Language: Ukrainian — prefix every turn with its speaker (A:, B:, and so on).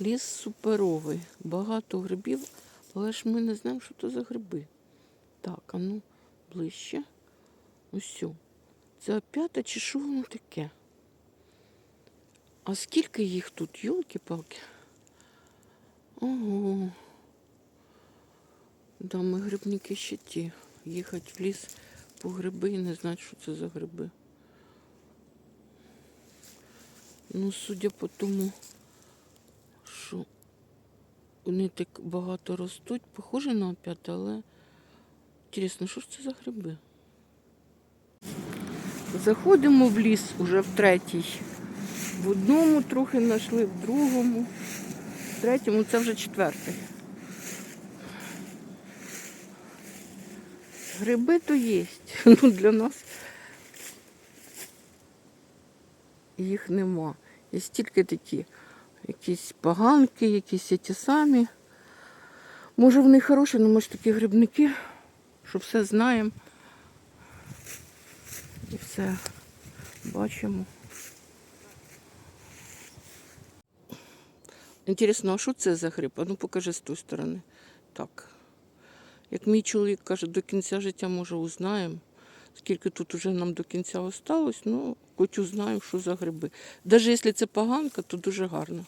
A: Ліс суперовий, багато грибів, але ж ми не знаємо, що це за гриби. Так, а ну ближче. Ось. Це опята чи що воно таке? А скільки їх тут, йолки-палки? Ого. Да, ми грибники ще ті. Їхати в ліс по гриби і не знати, що це за гриби. Ну, судя по тому, вони так багато ростуть, похоже на опята, але інтересно, що ж це за гриби? Заходимо в ліс уже в третій. В одному трохи знайшли, в другому, в третьому це вже четвертий. Гриби то є. Ну, для нас їх нема. Є тільки такі якісь поганки, якісь ті самі. Може вони хороші, але ми ж такі грибники, що все знаємо. І все бачимо. Інтересно, а що це за гриб? А ну покажи з тої сторони. Так. Як мій чоловік каже, до кінця життя, може, узнаємо. Скільки тут уже нам до кінця осталось, ну, хоч узнаємо, що за гриби. Навіть якщо це поганка, то дуже гарно.